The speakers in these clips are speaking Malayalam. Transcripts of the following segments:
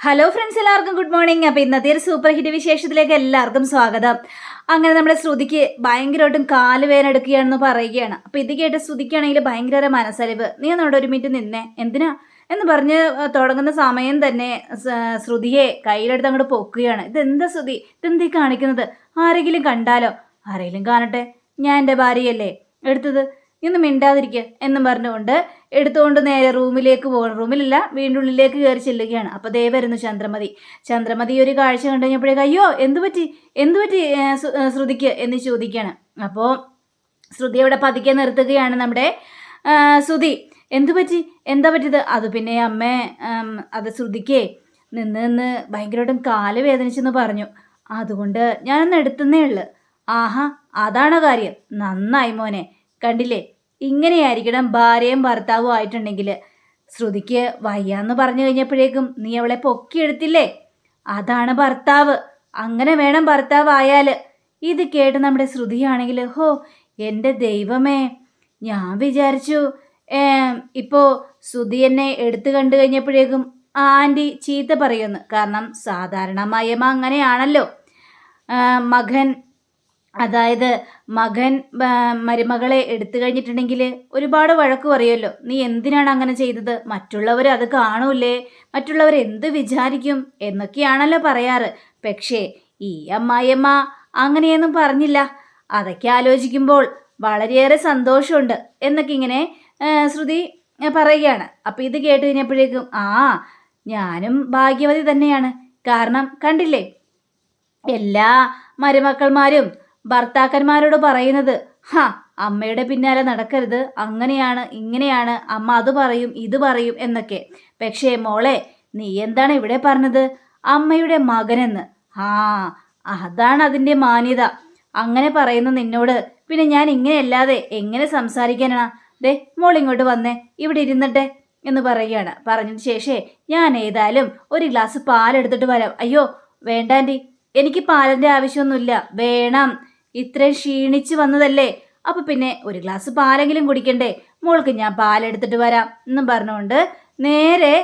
ഹലോ ഫ്രണ്ട്സ് എല്ലാവർക്കും ഗുഡ് മോർണിംഗ് അപ്പോൾ ഇന്നത്തെ ഒരു സൂപ്പർ ഹിറ്റ് വിശേഷത്തിലേക്ക് എല്ലാവർക്കും സ്വാഗതം. അങ്ങനെ നമ്മുടെ ശ്രുതിക്ക് ഭയങ്കരമായിട്ടും കാൽ വേദന എടുക്കുകയാണെന്ന് പറയുകയാണ്. അപ്പോൾ ഇത് കേട്ട് ശ്രുതിക്കാണെങ്കിൽ ഭയങ്കര മനസ്സലിവ്. നീ എന്നോട് ഒരു മിനിറ്റ് നിന്നെ? എന്തിനാ? എന്ന് പറഞ്ഞ് തുടങ്ങുന്ന സമയം തന്നെ ശ്രുതിയെ കയ്യിലെടുത്ത് അങ്ങോട്ട് പൊക്കുകയാണ്. ഇതെന്താ ശ്രുതി? ഇതെന്തീ കാണിക്കുന്നത്? ആരെങ്കിലും കണ്ടാലോ? ആരെങ്കിലും കാണട്ടെ. ഞാൻ എന്റെ ഭാര്യയല്ലേ. എടുത്തത് ഇന്ന് മിണ്ടാതിരിക്കുക എന്നും പറഞ്ഞുകൊണ്ട് എടുത്തുകൊണ്ട് നേരെ റൂമിലേക്ക് പോകണം. റൂമിലല്ല വീണ്ടും ഉള്ളിലേക്ക് കയറി ചെല്ലുകയാണ്. അപ്പോൾ ദേ വരുന്നു ചന്ദ്രമതി. ചന്ദ്രമതി ഒരു കാഴ്ച കണ്ടു കഴിഞ്ഞപ്പോഴേക്ക് അയ്യോ എന്തു പറ്റി? എന്തു പറ്റി ശ്രുതിക്ക്? എന്ന് ചോദിക്കുകയാണ്. അപ്പോൾ ശ്രുതി അവിടെ പതുക്കെ നിർത്തുകയാണ് നമ്മുടെ ശ്രുതി എന്തു പറ്റി? എന്താ പറ്റിയത്? അത് പിന്നെ അമ്മേ അത് ശ്രുതിക്കേ നിന്ന് നിന്ന് ഭയങ്കരമായിട്ടും കാൽ വേദനിച്ചെന്ന് പറഞ്ഞു. അതുകൊണ്ട് ഞാനൊന്ന് എടുത്തുന്നേ ഉള്ളു. ആഹാ അതാണോ കാര്യം? നന്നായി മോനെ. കണ്ടില്ലേ? ഇങ്ങനെയായിരിക്കണം ഭാര്യയും ഭർത്താവും ആയിട്ടുണ്ടെങ്കിൽ ശ്രുതിക്ക് വയ്യാന്ന് പറഞ്ഞു കഴിഞ്ഞപ്പോഴേക്കും നീ അവളെ പൊക്കിയെടുത്തില്ലേ? അതാണ് ഭർത്താവ്. അങ്ങനെ വേണം ഭർത്താവ് ആയാൽ ഇത് കേട്ട് നമ്മുടെ ശ്രുതിയാണെങ്കിൽ ഹോ എന്റെ ദൈവമേ. ഞാൻ വിചാരിച്ചു ഇപ്പോൾ ഇപ്പോ ശ്രുതി എന്നെ എടുത്തു കണ്ടു കഴിഞ്ഞപ്പോഴേക്കും ആന്റി ചീത്ത പറയുന്നു. കാരണം സാധാരണ മയമ അങ്ങനെയാണല്ലോ. മകൻ അതായത് മകൻ മരുമകളെ എടുത്തു കഴിഞ്ഞിട്ടുണ്ടെങ്കിൽ ഒരുപാട് വഴക്ക് പറയുമല്ലോ. നീ എന്തിനാണ് അങ്ങനെ ചെയ്തത്? മറ്റുള്ളവർ അത് കാണൂലേ മറ്റുള്ളവർ എന്ത് വിചാരിക്കും? എന്നൊക്കെയാണല്ലോ പറയാറ്. പക്ഷേ ഈ അമ്മായിയമ്മ അങ്ങനെയൊന്നും പറഞ്ഞില്ല. അതൊക്കെ ആലോചിക്കുമ്പോൾ വളരെയേറെ സന്തോഷമുണ്ട് എന്നൊക്കെ ഇങ്ങനെ ശ്രുതി പറയുകയാണ്. അപ്പം ഇത് കേട്ട് കഴിഞ്ഞപ്പോഴേക്കും ആ ഞാനും ഭാഗ്യവതി തന്നെയാണ്. കാരണം കണ്ടില്ലേ? എല്ലാ മരുമക്കൾമാരും ഭർത്താക്കന്മാരോട് പറയുന്നത് ഹാ അമ്മയുടെ പിന്നാലെ നടക്കരുത്. അങ്ങനെയാണ് ഇങ്ങനെയാണ്. അമ്മ അത് പറയും ഇത് പറയും എന്നൊക്കെ. പക്ഷേ മോളെ നീ എന്താണ് ഇവിടെ പറഞ്ഞത്? അമ്മയുടെ മകനെന്ന്. ആ അതാണ് അതിന്റെ മാന്യത. അങ്ങനെ പറയുന്നു നിന്നോട്. പിന്നെ ഞാൻ ഇങ്ങനെയല്ലാതെ എങ്ങനെ സംസാരിക്കാനാണ് ദേ മോൾ ഇങ്ങോട്ട് വന്നേ. ഇവിടെ ഇരുന്നട്ടെ എന്ന് പറയുകയാണ്. പറഞ്ഞതിന് ശേഷേ ഞാൻ ഏതായാലും ഒരു ഗ്ലാസ് പാലെടുത്തിട്ട് വരാം. അയ്യോ വേണ്ടാന്റി എനിക്ക് പാലിന്റെ ആവശ്യമൊന്നുമില്ല. വേണം. ഇത്രയും ക്ഷീണിച്ച് വന്നതല്ലേ? അപ്പൊ പിന്നെ ഒരു ഗ്ലാസ് പാലെങ്കിലും കുടിക്കണ്ടേ? മോൾക്ക് ഞാൻ പാലെടുത്തിട്ട് വരാം എന്നും പറഞ്ഞുകൊണ്ട് നേരെ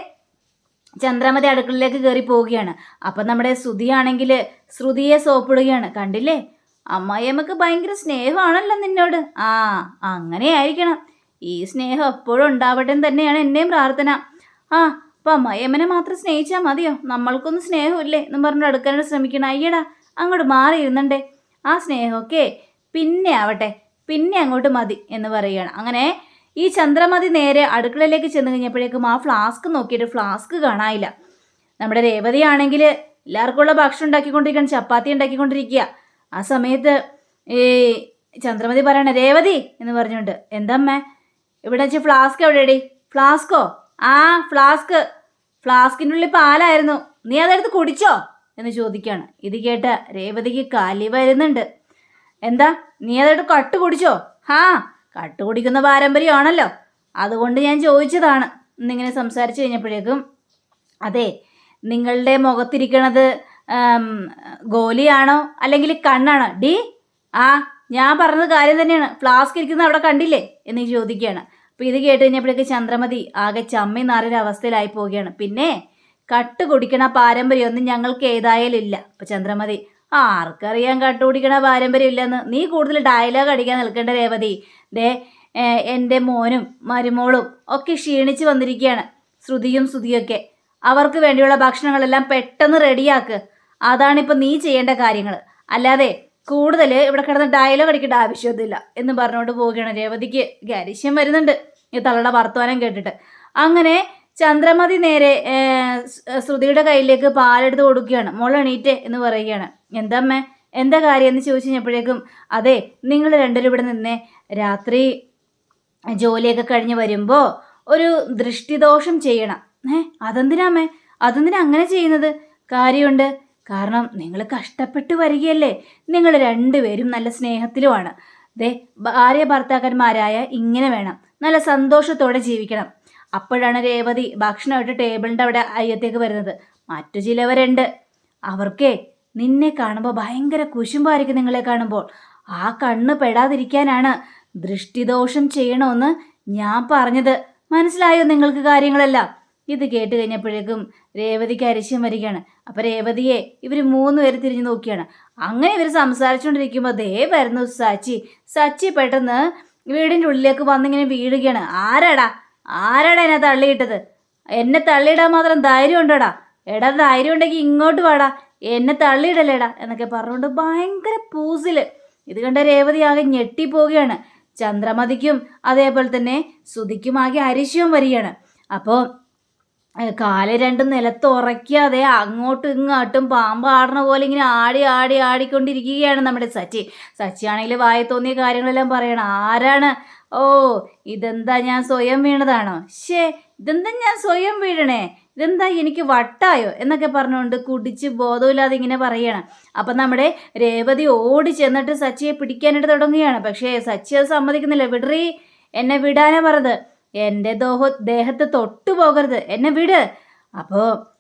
ചന്ദ്രമതി അടുക്കളയിലേക്ക് കയറി പോവുകയാണ്. അപ്പം നമ്മുടെ ശ്രുതിയാണെങ്കിൽ ശ്രുതിയെ സോപ്പിടുകയാണ്. കണ്ടില്ലേ? അമ്മായിയമ്മക്ക് ഭയങ്കര സ്നേഹമാണല്ലോ നിന്നോട്. ആ അങ്ങനെ ആയിരിക്കണം. ഈ സ്നേഹം എപ്പോഴും ഉണ്ടാവട്ടെ തന്നെയാണ് എന്റെയും പ്രാർത്ഥന. ആ അപ്പം അമ്മായിയമ്മനെ മാത്രം സ്നേഹിച്ചാൽ മതിയോ? നമ്മൾക്കൊന്നും സ്നേഹമില്ലേ? എന്നും പറഞ്ഞു അടുക്കാനായിട്ട് ശ്രമിക്കണം അയ്യടാ അങ്ങോട്ട് മാറി ഇരുന്നണ്ടേ? ആ സ്നേഹമൊക്കെ പിന്നെ ആവട്ടെ പിന്നെ അങ്ങോട്ട് മതി എന്ന് പറയുകയാണ്. അങ്ങനെ ഈ ചന്ദ്രമതി നേരെ അടുക്കളയിലേക്ക് ചെന്ന് കഴിഞ്ഞപ്പോഴേക്കും ആ ഫ്ലാസ്ക് നോക്കിയിട്ട് ഫ്ലാസ്ക് കാണാനില്ല. നമ്മുടെ രേവതിയാണെങ്കിൽ എല്ലാവർക്കും ഉള്ള ഭക്ഷണം ഉണ്ടാക്കിക്കൊണ്ടിരിക്കുകയാണ് ചപ്പാത്തി ഉണ്ടാക്കിക്കൊണ്ടിരിക്കുക ആ സമയത്ത് ഈ ചന്ദ്രമതി പറയണ രേവതി എന്ന് പറഞ്ഞുകൊണ്ട് എന്തമ്മേ ഇവിടെ വെച്ച് ഫ്ലാസ്ക് എവിടെയടി? ഫ്ലാസ്കോ ആ ഫ്ലാസ്ക് ഫ്ലാസ്കിന്റെ ഉള്ളിൽ പാലായിരുന്നു. നീ അതെടുത്ത് കുടിച്ചോ? എന്ന് ചോദിക്കുകയാണ് ഇത് കേട്ട രേവതിക്ക് കാലി വരുന്നുണ്ട്. എന്താ? നീ അതായിട്ട് കട്ട് കുടിച്ചോ? ഹാ കട്ട് കുടിക്കുന്ന പാരമ്പര്യമാണല്ലോ. അതുകൊണ്ട് ഞാൻ ചോദിച്ചതാണ്. എന്നിങ്ങനെ സംസാരിച്ചു കഴിഞ്ഞപ്പോഴേക്കും അതെ നിങ്ങളുടെ മുഖത്തിരിക്കണത് ഗോലിയാണോ അല്ലെങ്കിൽ കണ്ണാണോ? ഡി ആ ഞാൻ പറഞ്ഞത് കാര്യം തന്നെയാണ്. ഫ്ലാസ്ക് ഇരിക്കുന്നത് അവിടെ കണ്ടില്ലേ? എന്ന് ചോദിക്കുകയാണ്. അപ്പോൾ ഇത് കേട്ട് കഴിഞ്ഞപ്പോഴേക്ക് ചന്ദ്രമതി ആകെ ചമ്മി നാറിയൊരു അവസ്ഥയിലായി പോവുകയാണ്. പിന്നെ കട്ട് കുടിക്കണ പാരമ്പര്യമൊന്നും ഞങ്ങൾക്ക് ഏതായാലും ഇല്ല അപ്പോൾ ചന്ദ്രമതി ആർക്കറിയാം കട്ട് കുടിക്കണ പാരമ്പര്യം ഇല്ലെന്ന് നീ കൂടുതൽ ഡയലോഗ് അടിക്കാൻ നിൽക്കേണ്ട രേവതി. ദേ എന്റെ മോനും മരുമോളും ഒക്കെ ക്ഷീണിച്ച് വന്നിരിക്കുകയാണ്. ശ്രുതിയും ശ്രുതിയൊക്കെ. അവർക്ക് വേണ്ടിയുള്ള ഭക്ഷണങ്ങളെല്ലാം പെട്ടെന്ന് റെഡിയാക്ക്. അതാണിപ്പോൾ നീ ചെയ്യേണ്ട കാര്യങ്ങൾ അല്ലാതെ കൂടുതൽ ഇവിടെ കിടന്ന് ഡയലോഗ് അടിക്കേണ്ട ആവശ്യമൊന്നുമില്ല എന്ന് പറഞ്ഞുകൊണ്ട് പോവുകയാണ് രേവതിക്ക്. ഗരിശ്യം വരുന്നുണ്ട്. ഈ തള്ളയുടെ വർത്തമാനം കേട്ടിട്ട്. അങ്ങനെ ചന്ദ്രമതി നേരെ ശ്രുതിയുടെ കയ്യിലേക്ക് പാലെടുത്ത് കൊടുക്കുകയാണ്. മോൾ എന്ന് പറയുകയാണ്. എന്താ അമ്മേ? എന്താ കാര്യം? എന്ന് ചോദിച്ചു കഴിഞ്ഞപ്പോഴേക്കും അതെ നിങ്ങൾ രണ്ടുപേരും ഇവിടെ നിന്നേ. രാത്രി ജോലിയൊക്കെ കഴിഞ്ഞ് വരുമ്പോൾ ഒരു ദൃഷ്ടിദോഷം ചെയ്യണം. ഏ അതെന്തിനാമേ അതെന്തിനാ അങ്ങനെ ചെയ്യുന്നത്? കാര്യമുണ്ട്. കാരണം നിങ്ങൾ കഷ്ടപ്പെട്ട് വരികയല്ലേ? നിങ്ങൾ രണ്ടുപേരും നല്ല സ്നേഹത്തിലുമാണ്. ദേ ഭാര്യ ഭർത്താക്കന്മാരായ ഇങ്ങനെ വേണം. നല്ല സന്തോഷത്തോടെ ജീവിക്കണം. അപ്പോഴാണ് രേവതി ഭക്ഷണമായിട്ട് ടേബിളിന്റെ അവിടെ അയ്യത്തേക്ക് വരുന്നത്. മറ്റു ചിലവരുണ്ട്. അവർക്കേ നിന്നെ കാണുമ്പോൾ ഭയങ്കര കുശുമ്പായിരിക്കും നിങ്ങളെ കാണുമ്പോൾ. ആ കണ്ണ് പെടാതിരിക്കാനാണ് ദൃഷ്ടിദോഷം ചെയ്യണമെന്ന് ഞാൻ പറഞ്ഞത്. മനസ്സിലായോ നിങ്ങൾക്ക് കാര്യങ്ങളെല്ലാം? ഇത് കേട്ട് കഴിഞ്ഞപ്പോഴേക്കും രേവതിക്ക് അരിശ്യം വരികയാണ്. അപ്പൊ രേവതിയെ ഇവർ മൂന്ന് പേര് തിരിഞ്ഞു നോക്കിയാണ്. അങ്ങനെ ഇവർ സംസാരിച്ചുകൊണ്ടിരിക്കുമ്പോൾ ദേ വരുന്നു സച്ചി. സച്ചി പെട്ടെന്ന് വീടിന്റെ ഉള്ളിലേക്ക് വന്നിങ്ങനെ വീഴുകയാണ്. ആരാടാ? ആരാടാ എന്നെ തള്ളിയിട്ടത്? എന്നെ തള്ളിയിടാൻ മാത്രം ധൈര്യം ഉണ്ടോടാ? എടാ ധൈര്യം ഉണ്ടെങ്കിൽ ഇങ്ങോട്ട് വാടാ. എന്നെ തള്ളിയിടല്ലേടാ എന്നൊക്കെ പറഞ്ഞുകൊണ്ട് ഭയങ്കര പൂസിൽ. ഇത് കണ്ട രേവതി ആകെ ഞെട്ടിപ്പോവുകയാണ്. ചന്ദ്രമതിക്കും അതേപോലെ തന്നെ സുതിക്കും ആകെ അരിശവും വരികയാണ്. അപ്പോൾ കാൽ രണ്ടും നിലത്ത് ഉറയ്ക്കാതെ അങ്ങോട്ടും ഇങ്ങോട്ടും പാമ്പ് ആടണ പോലെ ഇങ്ങനെ ആടി ആടി ആടിക്കൊണ്ടിരിക്കുകയാണ് നമ്മുടെ സച്ചി. സച്ചി ആണെങ്കിൽ വായി തോന്നിയ കാര്യങ്ങളെല്ലാം പറയണം. ആരാണ് ഓ ഇതെന്താ ഞാൻ സ്വയം വീണതാണോ? ഷേ ഇതെന്താ ഞാൻ സ്വയം വീഴണേ? ഇതെന്താ എനിക്ക് വട്ടായോ? എന്നൊക്കെ പറഞ്ഞുകൊണ്ട് കുടിച്ച് ബോധമില്ലാതെ ഇങ്ങനെ പറയണം. അപ്പം നമ്മുടെ രേവതി ഓടി ചെന്നിട്ട് സച്ചിയെ പിടിക്കാനായിട്ട് തുടങ്ങുകയാണ്. പക്ഷേ സച്ചി അത് സമ്മതിക്കുന്നില്ല. വിടറി എന്നെ വിടാനാ പറഞ്ഞത്. എന്റെ ദോഹ ദേഹത്ത് തൊട്ടു പോകരുത്. എന്നെ വിട്. അപ്പോൾ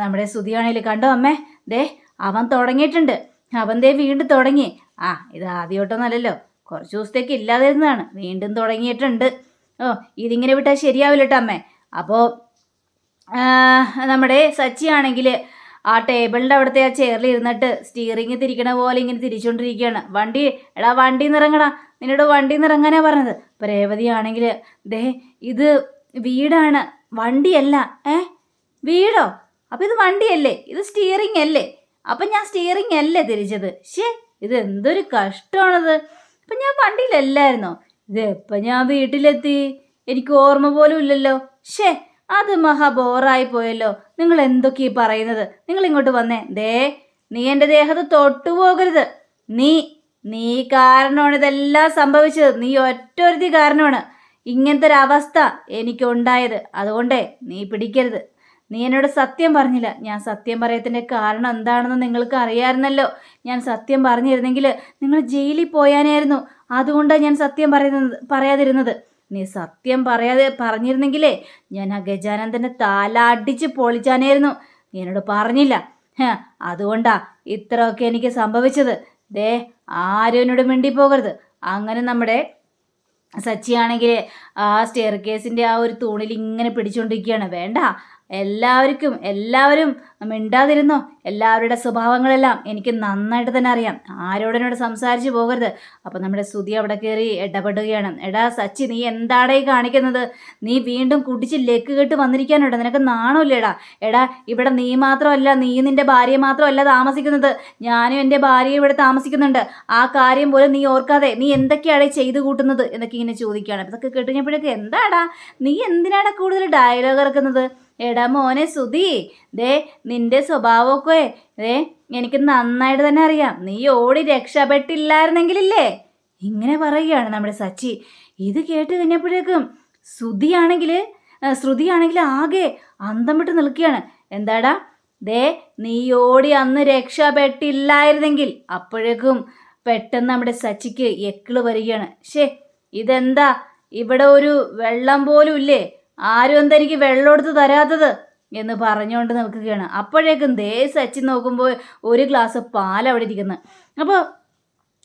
നമ്മുടെ സ്തുതിയാണേൽ കണ്ടോ അമ്മേ? ദേ അവൻ തുടങ്ങിയിട്ടുണ്ട്. അവൻ ദേ വീണ്ടും തുടങ്ങി. ആ ഇത് ആദ്യമായിട്ടൊന്നല്ലല്ലോ. കുറച്ച് ദിവസത്തേക്ക് ഇല്ലാതിരുന്നതാണ്. വീണ്ടും തുടങ്ങിയിട്ടുണ്ട്. ഓ ഇതിങ്ങനെ വിട്ടാൽ ശരിയാവില്ല കേട്ടോ അമ്മേ അപ്പോൾ നമ്മുടെ സച്ചി ആണെങ്കിൽ ആ ടേബിളിന്റെ അവിടുത്തെ ആ ചെയറിൽ ഇരുന്നിട്ട് സ്റ്റിയറിങ് തിരിക്കണ പോലെ ഇങ്ങനെ തിരിച്ചുകൊണ്ടിരിക്കുകയാണ്. വണ്ടി എടാ വണ്ടി നിറങ്ങടാ. നിന്നോട് വണ്ടി നിറങ്ങാനാ പറഞ്ഞത്. ഇപ്പം രേവതി ആണെങ്കിൽ ദേ ഇത് വീടാണ്. വണ്ടിയല്ല. ഏ? വീടോ? അപ്പം ഇത് വണ്ടിയല്ലേ? ഇത് സ്റ്റിയറിംഗ് അല്ലേ? അപ്പം ഞാൻ സ്റ്റിയറിംഗ് അല്ലേ തിരിച്ചത്? ഷേ ഇത് എന്തൊരു കഷ്ടമാണത്. അപ്പം ഞാൻ വണ്ടിയിലല്ലായിരുന്നോ? ഇത് ഞാൻ വീട്ടിലെത്തി. എനിക്ക് ഓർമ്മ പോലും ഇല്ലല്ലോ. ഷേ അത് മഹാ ബോറായി പോയല്ലോ. നിങ്ങൾ എന്തൊക്കെയാ ഈ പറയുന്നത്? നിങ്ങൾ ഇങ്ങോട്ട് വന്നേ. ദേ നീ എന്റെ ദേഹത്ത് തൊട്ടുപോകരുത് നീ നീ കാരണമാണ് ഇതെല്ലാം സംഭവിച്ചത്. നീ ഒറ്റൊരുതി കാരണമാണ്. ഇങ്ങനത്തെ ഒരു അവസ്ഥ എനിക്കുണ്ടായത്. അതുകൊണ്ടേ നീ പിടിക്കരുത്. നീ എന്നോട് സത്യം പറഞ്ഞില്ല. ഞാൻ സത്യം പറയത്തിന്റെ കാരണം എന്താണെന്ന് നിങ്ങൾക്ക് അറിയാമായിരുന്നല്ലോ. ഞാൻ സത്യം പറഞ്ഞിരുന്നെങ്കിൽ നിങ്ങൾ ജയിലിൽ പോയാനായിരുന്നു. അതുകൊണ്ടാണ് ഞാൻ സത്യം പറയുന്നത് പറയാതിരുന്നത്. നീ സത്യം പറയാതെ പറഞ്ഞിരുന്നെങ്കിലേ ഞാൻ ആ ഗജാനന്ദന്റെ താലാടിച്ച് പൊളിച്ചാനായിരുന്നു. നീ എന്നോട് പറഞ്ഞില്ല. അതുകൊണ്ടാ ഇത്രയൊക്കെ എനിക്ക് സംഭവിച്ചത്. ദേ ആരും എന്നോട് മിണ്ടിപ്പോകരുത്. അങ്ങനെ നമ്മുടെ സച്ചിയാണെങ്കിൽ ആ സ്റ്റെയർ കേസിന്റെ ആ ഒരു തൂണിൽ ഇങ്ങനെ പിടിച്ചുകൊണ്ടിരിക്കുകയാണ് വേണ്ട എല്ലാവർക്കും എല്ലാവരും മിണ്ടാതിരുന്നോ? എല്ലാവരുടെ സ്വഭാവങ്ങളെല്ലാം എനിക്ക് നന്നായിട്ട് തന്നെ അറിയാം. ആരോടനോട് സംസാരിച്ച് പോകരുത്. അപ്പം നമ്മുടെ സ്തുതി അവിടെ കയറി ഇടപെടുകയാണ്. എടാ സച്ചി നീ എന്താടേ കാണിക്കുന്നത്? നീ വീണ്ടും കുടിച്ച് ലെക്ക് കെട്ട് വന്നിരിക്കാനുണ്ട്? നിനക്ക് നാണമില്ലേടാ? എടാ ഇവിടെ നീ മാത്രമല്ല നീ നിന്റെ ഭാര്യ മാത്രമല്ല താമസിക്കുന്നത്. ഞാനും എന്റെ ഭാര്യയും ഇവിടെ താമസിക്കുന്നുണ്ട്. ആ കാര്യം പോലും നീ ഓർക്കാതെ നീ എന്തൊക്കെയാണ് ചെയ്തു കൂട്ടുന്നത് എന്നൊക്കെ ഇങ്ങനെ ചോദിക്കുകയാണ്. ഇതൊക്കെ കേട്ടുകഴിഞ്ഞപ്പോഴേക്ക് എന്താടാ? നീ എന്തിനാണ് കൂടുതൽ ഡയലോഗ് ഇറക്കുന്നത്? എടാ മോനെ സുധി ദേ നിന്റെ സ്വഭാവമൊക്കെ ദേ എനിക്ക് നന്നായിട്ട് തന്നെ അറിയാം. നീ ഓടി രക്ഷപ്പെട്ടില്ലായിരുന്നെങ്കിലില്ലേ? ഇങ്ങനെ പറയുകയാണ് നമ്മുടെ സച്ചി. ഇത് കേട്ട് കഴിഞ്ഞപ്പോഴേക്കും ശ്രുതിയാണെങ്കിൽ ശ്രുതിയാണെങ്കിൽ ആകെ അന്തം വിട്ട് നിൽക്കുകയാണ്. എന്താടാ? ദേ നീ ഓടി അന്ന് രക്ഷപ്പെട്ടില്ലായിരുന്നെങ്കിൽ അപ്പോഴേക്കും പെട്ടെന്ന് നമ്മുടെ സച്ചിക്ക് എക്കിൾ വരികയാണ്. ഷേ ഇതെന്താ? ഇവിടെ ഒരു വെള്ളം പോലും ഇല്ലേ? ആരും എന്താ എനിക്ക് വെള്ളം എടുത്ത് തരാത്തത് എന്ന് പറഞ്ഞുകൊണ്ട് നിൽക്കുകയാണ്. അപ്പോഴേക്കും ദേ സച്ചിൻ നോക്കുമ്പോൾ ഒരു ഗ്ലാസ് പാൽ അവിടെ ഇരിക്കുന്നത് അപ്പോൾ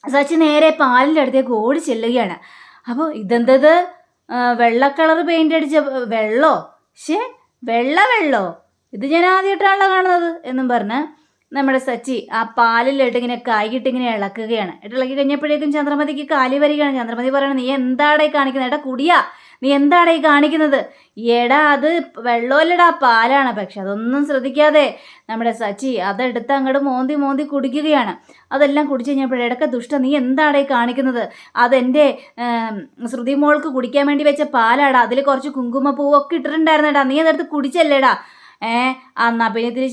സച്ചിൻ നേരെ പാലിന്റെ അടുത്തേക്ക് ഓടി ചെല്ലുകയാണ്. അപ്പോൾ ഇതെന്തത്? വെള്ള കളർ പെയിന്റ് അടിച്ച വെള്ളോ? ഷേ വെള്ള വെള്ളോ? ഇത് ഞാൻ ആദ്യമായിട്ടാണല്ലോ കാണുന്നത് എന്നും പറഞ്ഞ് നമ്മുടെ സച്ചി ആ പാലിലിട്ട് ഇങ്ങനെ കായികിട്ട് ഇങ്ങനെ ഇളക്കുകയാണ്. ഇളക്കി കഴിഞ്ഞപ്പോഴേക്കും ചന്ദ്രമതിക്ക് കാലി വരികയാണ്. ചന്ദ്രമതി പറയണത് നീ എന്താടേ കാണിക്കുന്നത് ഏട്ടാ കുടിയാ. നീ എന്താണ് ഈ കാണിക്കുന്നത്? എടാ അത് വെള്ളമല്ലടാ പാലാണ്. പക്ഷെ അതൊന്നും ശ്രദ്ധിക്കാതെ നമ്മുടെ സച്ചി അതെടുത്ത് അങ്ങോട്ട് മോന്തി മോന്തി കുടിക്കുകയാണ്. അതെല്ലാം കുടിച്ചു കഴിഞ്ഞപ്പോഴേടക്ക ദുഷ്ട നീ എന്താണ് ഈ കാണിക്കുന്നത്? അതെന്റെ ശ്രുതി മോൾക്ക് കുടിക്കാൻ വേണ്ടി വെച്ച പാലാടാ. അതിൽ കുറച്ച് കുങ്കുമപ്പൂവൊക്കെ ഇട്ടിട്ടുണ്ടായിരുന്നേടാ. നീ അതെടുത്ത് കുടിച്ചല്ലേടാ? ഏ അന്നാ പിന്നെ ഇത്തിരി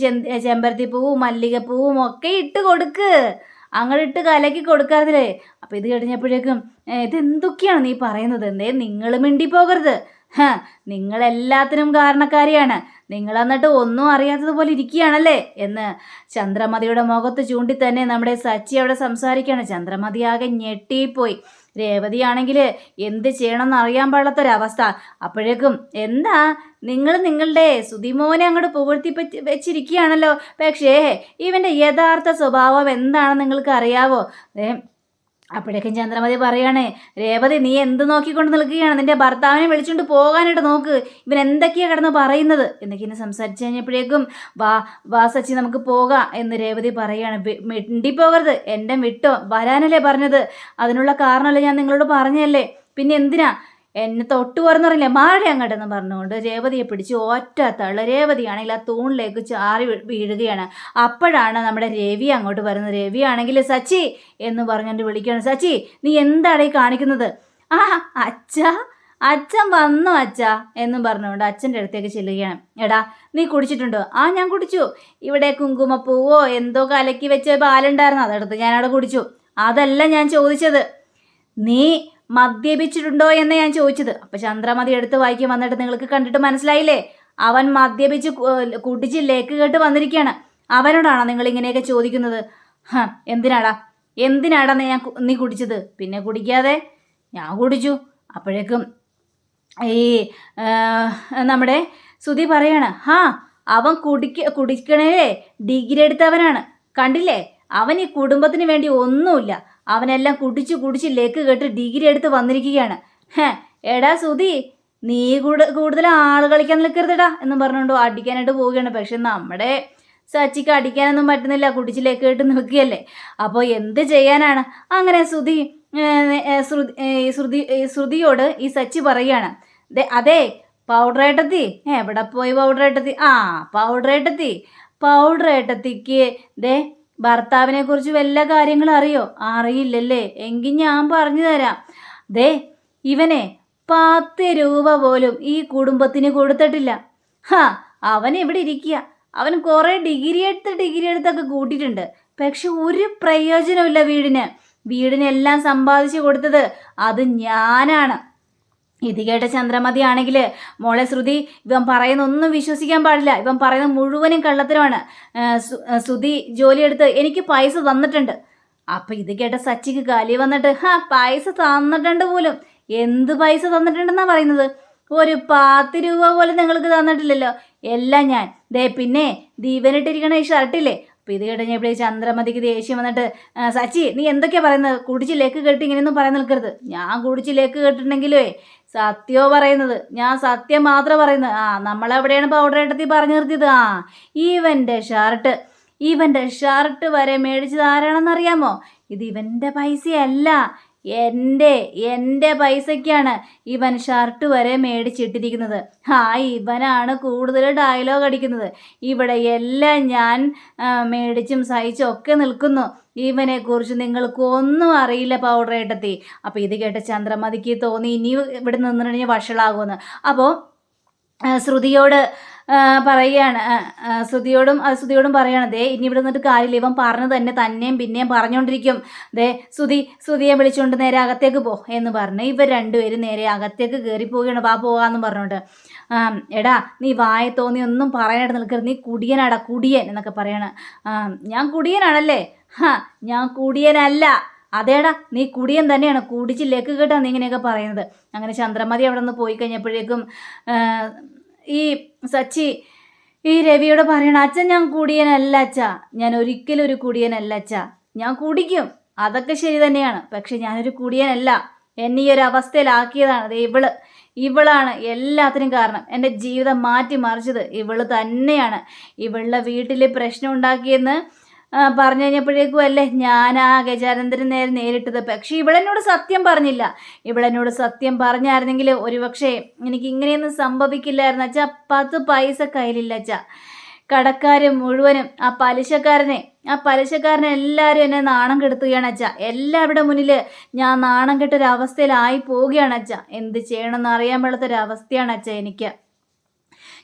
ചെമ്പരത്തി പൂവും മല്ലികപ്പൂവും ഒക്കെ ഇട്ട് കൊടുക്ക്. അങ്ങോട്ട് കലക്കി കൊടുക്കാറില്ലേ അപ്പോൾ ഇത് കഴിഞ്ഞപ്പോഴേക്കും ഇതെന്തൊക്കെയാണ് നീ പറയുന്നത്? എന്തേ നിങ്ങൾ മിണ്ടി പോകരുത് ഹ നിങ്ങളെല്ലാത്തിനും കാരണക്കാരിയാണ്. നിങ്ങൾ എന്നിട്ട് ഒന്നും അറിയാത്തതുപോലെ ഇരിക്കുകയാണല്ലേ? എന്ന് ചന്ദ്രമതിയുടെ മുഖത്ത് ചൂണ്ടി തന്നെ നമ്മുടെ സച്ചി അവിടെ സംസാരിക്കുകയാണ്. ചന്ദ്രമതി ആകെ ഞെട്ടിപ്പോയി. രേവതിയാണെങ്കിൽ എന്ത് ചെയ്യണമെന്ന് അറിയാൻ പാടാത്തൊരവസ്ഥ അപ്പോഴേക്കും എന്താ? നിങ്ങൾ നിങ്ങളുടെ സുതിമോനെ അങ്ങോട്ട് പുകഴ്ത്തി വെച്ചിരിക്കുകയാണല്ലോ. പക്ഷേ ഇവന്റെ യഥാർത്ഥ സ്വഭാവം എന്താണെന്ന് നിങ്ങൾക്ക് അറിയാവോ അപ്പോഴേക്കും ചന്ദ്രമതി പറയാണ് രേവതി നീ എന്ത് നോക്കിക്കൊണ്ട് നിൽക്കുകയാണ്? നിന്റെ ഭർത്താവിനെ വിളിച്ചുകൊണ്ട് പോകാനായിട്ട് നോക്ക്. ഇവൻ എന്തൊക്കെയാ കിടന്ന് പറയുന്നത്? എന്നൊക്കെ ഇന്ന് സംസാരിച്ച് കഴിഞ്ഞപ്പോഴേക്കും വാ വാ സച്ചി നമുക്ക് പോകാം എന്ന് രേവതി പറയാണ് മിണ്ടിപ്പോകരുത്. എന്റെ വിട്ടോ വരാനല്ലേ പറഞ്ഞത്. അതിനുള്ള കാരണമല്ലേ ഞാൻ നിങ്ങളോട് പറഞ്ഞല്ലേ പിന്നെ എന്തിനാ? എന്നെ തൊട്ട് പറഞ്ഞറിയില്ല. മാഴ അങ്ങോട്ടെന്ന് പറഞ്ഞുകൊണ്ട് രേവതിയെ പിടിച്ച് ഒറ്റ രേവതിയാണെങ്കിൽ ആ തൂണിലേക്ക് ചാറി വീഴുകയാണ്. അപ്പോഴാണ് നമ്മുടെ രവി അങ്ങോട്ട് വരുന്നത്. രവി ആണെങ്കിൽ സച്ചി എന്ന് പറഞ്ഞുകൊണ്ട് വിളിക്കുകയാണ്. സച്ചി നീ എന്താണ് ഈ കാണിക്കുന്നത്? ആ അച്ഛ അച്ഛൻ വന്നു അച്ഛ എന്നും പറഞ്ഞുകൊണ്ട് അച്ഛന്റെ അടുത്തേക്ക് ചെല്ലുകയാണ്. എടാ നീ കുടിച്ചിട്ടുണ്ടോ? ആ ഞാൻ കുടിച്ചു. ഇവിടെ കുങ്കുമപ്പൂവോ എന്തോ കലക്കി വെച്ച പാലുണ്ടായിരുന്നു. അതെടുത്ത് ഞാനവിടെ കുടിച്ചു. അതല്ല ഞാൻ ചോദിച്ചത്. നീ മദ്യപിച്ചിട്ടുണ്ടോ എന്ന് ഞാൻ ചോദിച്ചത്. അപ്പൊ ചന്ദ്രമതി എടുത്ത് വായിക്കാൻ വന്നിട്ട് നിങ്ങൾക്ക് കണ്ടിട്ട് മനസ്സിലായില്ലേ? അവൻ മദ്യപിച്ച് കുടിച്ച് ലേക്ക് കേട്ട് വന്നിരിക്കുകയാണ്. അവനോടാണോ നിങ്ങൾ ഇങ്ങനെയൊക്കെ ചോദിക്കുന്നത്? ഹ എന്തിനാടാ? എന്തിനാടാ ഞാൻ നീ കുടിച്ചത്? പിന്നെ കുടിക്കാതെ? ഞാൻ കുടിച്ചു. അപ്പോഴേക്കും ഈ നമ്മുടെ സുധി പറയാണ് ഹാ അവൻ കുടിക്ക കുടിക്കണേ ഡിഗ്രി എടുത്തവനാണ്. കണ്ടില്ലേ? അവൻ ഈ കുടുംബത്തിന് വേണ്ടി ഒന്നുമില്ല. അവനെല്ലാം കുടിച്ചു കുടിച്ച് ലേക്ക് കേട്ട് ഡിഗ്രി എടുത്ത് വന്നിരിക്കുകയാണ്. ഹേ എടാ സുധി നീ കൂടു കൂടുതൽ ആൾ കളിക്കാൻ നിൽക്കരുതടാ എന്നും പറഞ്ഞുകൊണ്ട് അടിക്കാനായിട്ട് പോവുകയാണ്. പക്ഷെ നമ്മുടെ സച്ചിക്ക് അടിക്കാനൊന്നും പറ്റുന്നില്ല. കുടിച്ചിലേക്ക് കേട്ട് നിൽക്കുകയല്ലേ. അപ്പോൾ എന്ത് ചെയ്യാനാണ്? അങ്ങനെ ശ്രുതി ശ്രുതി ശ്രുതിയോട് ഈ സച്ചി പറയുകയാണ്. അതെ പൗഡർ ഏട്ടത്തി. എവിടെ പോയി പൗഡർ ഏട്ടത്തി? ആ പൗഡർ ഏട്ടത്തിക്ക് ദേ ഭർത്താവിനെ കുറിച്ച് വല്ല കാര്യങ്ങളും അറിയോ അറിയില്ലല്ലേ. എങ്കിൽ ഞാൻ പറഞ്ഞു തരാം. ദേ ഇവനെ പത്ത് രൂപ പോലും ഈ കുടുംബത്തിന് കൊടുത്തിട്ടില്ല. ഹാ അവൻ എവിടെ ഇരിക്കുക. അവൻ കുറേ ഡിഗ്രി എടുത്ത് ഡിഗ്രി എടുത്തൊക്കെ കൂട്ടിയിട്ടുണ്ട്. പക്ഷെ ഒരു പ്രയോജനമില്ല വീടിന്. വീടിനെല്ലാം സമ്പാദിച്ചു കൊടുത്തത് അത് ഞാനാണ്. ഇത് കേട്ട ചന്ദ്രമതി ആണെങ്കിൽ മോളെ ശ്രുതി ഇവൻ പറയുന്ന ഒന്നും വിശ്വസിക്കാൻ പാടില്ല. ഇവൻ പറയുന്ന മുഴുവനും കള്ളത്തരമാണ്. ശ്രുതി ജോലിയെടുത്ത് എനിക്ക് പൈസ തന്നിട്ടുണ്ട്. അപ്പം ഇത് കേട്ട സച്ചിക്ക് കലി വന്നിട്ട് ഹാ പൈസ തന്നിട്ടുണ്ട് പോലും. എന്ത് പൈസ തന്നിട്ടുണ്ടെന്നാ പറയുന്നത്? ഒരു പത്ത് രൂപ പോലും നിങ്ങൾക്ക് തന്നിട്ടില്ലല്ലോ. എല്ലാം ഞാൻ. ദേ പിന്നെ ദീപനിട്ടിരിക്കണ ഈ ഷർട്ടില്ലേ അപ്പം ഇത് കേട്ട് ചന്ദ്രമതിക്ക് ദേഷ്യം വന്നിട്ട് സച്ചി നീ എന്തൊക്കെയാ പറയുന്നത്? കുടിച്ച് ലേക്ക് കെട്ടി ഇങ്ങനെയൊന്നും പറയാൻ നിൽക്കരുത്. ഞാൻ കുടിച്ച് ലേക്ക് കെട്ടിട്ടുണ്ടെങ്കിലേ സത്യോ പറയുന്നത്. ഞാൻ സത്യം മാത്രം പറയുന്നത്. ആ നമ്മളെവിടെയാണ് പൗഡർ ഇട്ടത്തി പറഞ്ഞു നിർത്തിയത്? ആ ഇവന്റെ ഷർട്ട് ഇവന്റെ ഷർട്ട് വരെ മേടിച്ചത് ആരാണെന്നറിയാമോ ഇത് ഇവന്റെ പൈസയല്ല. എന്റെ എന്റെ പൈസയ്ക്കാണ് ഇവൻ ഷർട്ട് വരെ മേടിച്ചിട്ടിരിക്കുന്നത്. ആ ഇവനാണ് കൂടുതൽ ഡയലോഗ് അടിക്കുന്നത്. ഇവിടെ എല്ലാം ഞാൻ മേടിച്ചും സഹിച്ചും ഒക്കെ നിൽക്കുന്നു. ഇവനെക്കുറിച്ച് നിങ്ങൾക്ക് ഒന്നും അറിയില്ല പൗഡർ ഏട്ടത്തി. അപ്പോൾ ഇത് കേട്ട ചന്ദ്രമതിക്ക് തോന്നി ഇനി ഇവിടെ നിന്നിട്ടുണ്ടെങ്കിൽ വഷളാകുമെന്ന്. അപ്പോൾ ശ്രുതിയോട് പറയുകയാണ്. ശ്രുതിയോടും ശ്രുതിയോടും പറയുകയാണ് ദേ ഇനി ഇവിടെ നിന്നിട്ട് കാര്യമില്ല. ഇവൻ പറഞ്ഞു തന്നെ തന്നെയും പിന്നെയും പറഞ്ഞുകൊണ്ടിരിക്കും ദേ ശ്രുതി ശ്രുതിയെ വിളിച്ചുകൊണ്ട് നേരെ അകത്തേക്ക് പോ എന്ന് പറഞ്ഞ് ഇവർ രണ്ടുപേരും നേരെ അകത്തേക്ക് കയറി പോവുകയാണ് വാ പോകാമെന്ന് പറഞ്ഞുകൊണ്ട് എടാ നീ വായ തോന്നി ഒന്നും പറയാനായിട്ട് നിൽക്കരുത്. നീ കുടിയനാടാ കുടിയൻ എന്നൊക്കെ പറയാണ്. ഞാൻ കുടിയനാണല്ലേ? ഹാ ഞാൻ കുടിയനല്ല. അതേടാ നീ കുടിയൻ തന്നെയാണ്. കുടിച്ച് ലേക്ക് കേട്ടാ നീ ഇങ്ങനെയൊക്കെ പറയുന്നത്. അങ്ങനെ ചന്ദ്രമതി അവിടെ നിന്ന് പോയി കഴിഞ്ഞപ്പോഴേക്കും ഈ സച്ചി ഈ രവിയോട് പറയണം അച്ഛൻ ഞാൻ കുടിയനല്ല അച്ഛ. ഞാൻ ഒരിക്കലും ഒരു കുടിയനല്ല അച്ഛ. ഞാൻ കുടിക്കും. അതൊക്കെ ശരി തന്നെയാണ്. പക്ഷെ ഞാനൊരു കുടിയനല്ല. എന്നെ ഈ ഒരു അവസ്ഥയിലാക്കിയതാണ്. അത് ഇവൾ. ഇവളാണ് എല്ലാത്തിനും കാരണം. എന്റെ ജീവിതം മാറ്റി മറിച്ചത് ഇവൾ തന്നെയാണ്. ഇവളുടെ വീട്ടിൽ പ്രശ്നം ഉണ്ടാക്കിയെന്ന് പറഞ്ഞു കഴിഞ്ഞപ്പോഴേക്കും അല്ലേ ആ ഗജാനന്ദന് നേരെ നേരിട്ടത്. പക്ഷേ ഇവളെന്നോട് സത്യം പറഞ്ഞില്ല. ഇവളെന്നോട് സത്യം പറഞ്ഞായിരുന്നെങ്കിൽ ഒരുപക്ഷെ എനിക്ക് ഇങ്ങനെയൊന്നും സംഭവിക്കില്ലായിരുന്നു അച്ഛാ. പത്ത് പൈസ കയ്യിലില്ല അച്ഛാ. കടക്കാർ മുഴുവനും ആ പലിശക്കാരനെ ആ പലിശക്കാരനെ എല്ലാവരും എന്നെ നാണം കെടുത്തുകയാണ് അച്ഛ. എല്ലാവരുടെ മുന്നിൽ ഞാൻ നാണം കെട്ടൊരവസ്ഥയിലായി പോവുകയാണ് അച്ഛ. എന്ത് ചെയ്യണമെന്ന് അറിയാൻ പാടാത്തൊരവസ്ഥയാണ് അച്ഛ എനിക്ക്.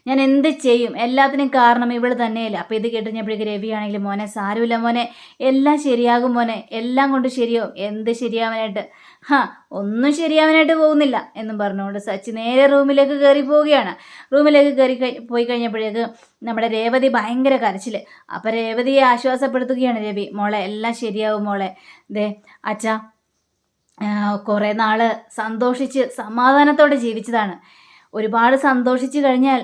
ഞാൻ എന്ത് ചെയ്യും? എല്ലാത്തിനും കാരണം ഇവൾ തന്നെയല്ല. അപ്പോൾ ഇത് കേട്ടുകഴിഞ്ഞപ്പോഴേക്ക് രവിയാണെങ്കിലും മോനെ സാരമില്ല മോനെ. എല്ലാം ശരിയാകും മോനെ. എല്ലാം കൊണ്ട് ശരിയാവും. എന്ത് ശരിയാവാനായിട്ട്? ഹാ ഒന്നും ശരിയാവാനായിട്ട് പോകുന്നില്ല എന്നും പറഞ്ഞുകൊണ്ട് സച്ചി നേരെ റൂമിലേക്ക് കയറി പോവുകയാണ്. റൂമിലേക്ക് കയറി പോയി കഴിഞ്ഞപ്പോഴേക്ക് നമ്മുടെ രേവതി ഭയങ്കര കരച്ചിൽ അപ്പം രേവതിയെ ആശ്വാസപ്പെടുത്തുകയാണ് രവി. മോളെ എല്ലാം ശരിയാവും മോളെ. ദേ അച്ഛാ കുറേ നാൾ സന്തോഷിച്ച് സമാധാനത്തോടെ ജീവിച്ചതാണ്. ഒരുപാട് സന്തോഷിച്ചു കഴിഞ്ഞാൽ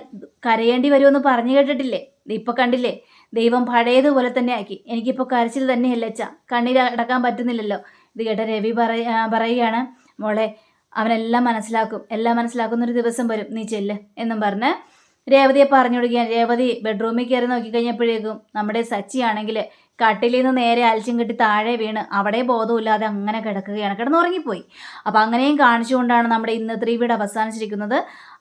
കരയേണ്ടി വരുമെന്ന് പറഞ്ഞു കേട്ടിട്ടില്ലേ? ഇപ്പൊ കണ്ടില്ലേ? ദൈവം പഴയതുപോലെ തന്നെ ആക്കി. എനിക്കിപ്പോൾ കരച്ചിൽ തന്നെയല്ല അച്ഛ. കണ്ണീര് അടക്കാൻ പറ്റുന്നില്ലല്ലോ. ഇത് കേട്ട രവി പറയ പറയുകയാണ് മോളെ അവനെല്ലാം മനസ്സിലാക്കും. എല്ലാം മനസ്സിലാക്കുന്ന ഒരു ദിവസം വരും. നീ ചെല്ല് എന്നും പറഞ്ഞ് രേവതിയെ പറഞ്ഞു കൊടുക്കുകയാണ്. രേവതി ബെഡ്റൂമിൽ കയറി നോക്കിക്കഴിഞ്ഞപ്പോഴേക്കും നമ്മുടെ സച്ചിയാണെങ്കിൽ കട്ടിലിൽ നിന്ന് നേരെ അൽച്ചും കെട്ടി താഴെ വീണ് അവിടെ ബോധമില്ലാതെ അങ്ങനെ കിടക്കുകയാണ്. കിടന്നുറങ്ങിപ്പോയി. അപ്പോൾ അങ്ങനെയും കാണിച്ചുകൊണ്ടാണ് നമ്മുടെ ഇന്നത്തെ വീട് അവസാനിച്ചിരിക്കുന്നത്.